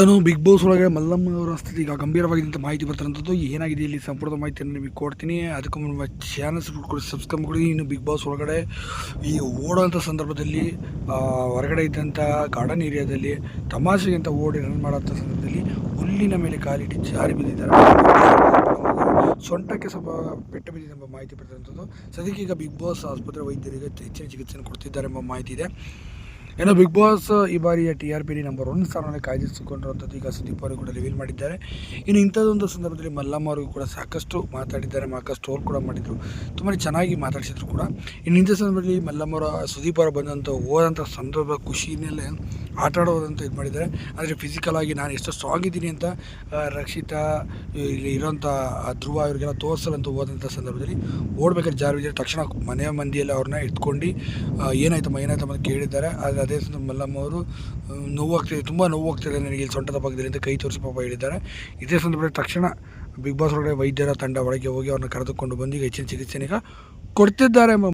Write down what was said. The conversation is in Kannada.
ಏನು ಬಿಗ್ ಬಾಸ್ ಒಳಗೆ ಮಲ್ಲಮ್ಮ ಅವರ ಸ್ಥಿತಿ ಈಗ ಗಂಭೀರವಾಗಿದ್ದಂಥ ಮಾಹಿತಿ ಬರ್ತಾರಂಥದ್ದು, ಏನಾಗಿದೆ ಇಲ್ಲಿ ಸಂಪೂರ್ಣ ಮಾಹಿತಿಯನ್ನು ನಿಮಗೆ ಕೊಡ್ತೀನಿ. ಅದಕ್ಕೂ ಮುನ್ನ ಚಾನಲ್ ಕೊಡಿ ಸಬ್ಸ್ಕ್ರೈಬ್ ಕೊಡಿ. ಇನ್ನು ಬಿಗ್ ಬಾಸ್ ಒಳಗಡೆ ಈ ಓಡೋಂಥ ಸಂದರ್ಭದಲ್ಲಿ ಹೊರಗಡೆ ಇದ್ದಂಥ ಗಾರ್ಡನ್ ಏರಿಯಾದಲ್ಲಿ ತಮಾಷೆಗೆ ಅಂತ ಓಡಿ ರನ್ ಮಾಡೋಂಥ ಸಂದರ್ಭದಲ್ಲಿ ಹುಲ್ಲಿನ ಮೇಲೆ ಕಾಲಿಟ್ಟು ಜಾರಿ ಬಿದ್ದಿದ್ದಾರೆ. ಸೊಂಟಕ್ಕೆ ಸ್ವಲ್ಪ ಪೆಟ್ಟು ಬಿದ್ದಿದೆ ಎಂಬ ಮಾಹಿತಿ ಬರ್ತಕ್ಕಂಥದ್ದು ಸದ್ಯಕ್ಕೆ ಈಗ ಬಿಗ್ ಬಾಸ್ ಆಸ್ಪತ್ರೆ ವೈದ್ಯರಿಗೆ ಹೆಚ್ಚಿನ ಚಿಕಿತ್ಸೆಯನ್ನು ಕೊಡ್ತಿದ್ದಾರೆ ಎಂಬ ಮಾಹಿತಿ ಇದೆ. ಏನೋ ಬಿಗ್ ಬಾಸ್ ಈ ಬಾರಿಯ T R P number one ಸ್ಥಾನವನ್ನು ಕಾಯ್ದಿರಿಸಿಕೊಂಡಿರುವಂಥದ್ದು ಈಗ ಸುದೀಪ್ ಅವರು ಕೂಡ ರಿವೀಲ್ ಮಾಡಿದ್ದಾರೆ. ಇನ್ನು ಇಂಥದ್ದೊಂದು ಸಂದರ್ಭದಲ್ಲಿ ಮಲ್ಲಮ್ಮ ಅವರಿಗೂ ಕೂಡ ಸಾಕಷ್ಟು ಮಾತಾಡಿದ್ದಾರೆ. ಮಾಕ ಸ್ಟೋರ್ ಕೂಡ ಮಾಡಿದರು. ತುಂಬ ಚೆನ್ನಾಗಿ ಮಾತಾಡಿಸಿದ್ರು ಕೂಡ. ಇನ್ನು ಇಂಥ ಸಂದರ್ಭದಲ್ಲಿ ಮಲ್ಲಮ್ಮ ಅವರ, ಸುದೀಪ್ ಅವರು ಬಂದಂಥ ಹೋದಂಥ ಸಂದರ್ಭ ಖುಷಿನಲ್ಲೇ ಆಟ ಆಡೋದಂತ ಇದು ಮಾಡಿದ್ದಾರೆ. ಆದರೆ ಫಿಸಿಕಲ್ ಆಗಿ ನಾನು ಎಷ್ಟು ಸ್ಟ್ರಾಂಗ್ ಇದ್ದೀನಿ ಅಂತ ರಕ್ಷಿತಾ, ಇಲ್ಲಿ ಇರೋಂಥ ಧ್ರುವ ಅವರಿಗೆಲ್ಲ ತೋರಿಸಲಂತ ಹೋದಂಥ ಸಂದರ್ಭದಲ್ಲಿ ಓಡಬೇಕಾದ್ರೆ ಜಾರಿ ತಕ್ಷಣ ಮನೆಯ ಮಂದಿಯಲ್ಲಿ ಅವ್ರನ್ನ ಇಟ್ಕೊಂಡು ಏನಾಯ್ತಮ್ಮ ಏನಾಯ್ತಮ್ಮ ಅಂತ ಕೇಳಿದ್ದಾರೆ. ಆದರೆ ಸಂದರ್ಭ ಮಲ್ಲಮ್ಮ ಅವರು ನೋವಾಗ್ತಿದೆ, ತುಂಬ ನೋವಾಗ್ತಿದೆ ನನಗೆ ಇಲ್ಲಿ ಸೊಂಟದ ಭಾಗದಲ್ಲಿ ಅಂತ ಕೈ ತೋರಿಸಿ ಪಾಪ ಹೇಳಿದ್ದಾರೆ. ಇದೇ ಸಂದರ್ಭದಲ್ಲಿ ತಕ್ಷಣ ಬಿಗ್ ಬಾಸ್ ಒಳಗಡೆ ವೈದ್ಯರ ತಂಡ ಒಳಗೆ ಹೋಗಿ ಅವ್ರನ್ನ ಕರೆದುಕೊಂಡು ಬಂದು ಈಗ ಹೆಚ್ಚಿನ ಚಿಕಿತ್ಸೆನೀಗ ಕೊಡ್ತಿದ್ದಾರೆ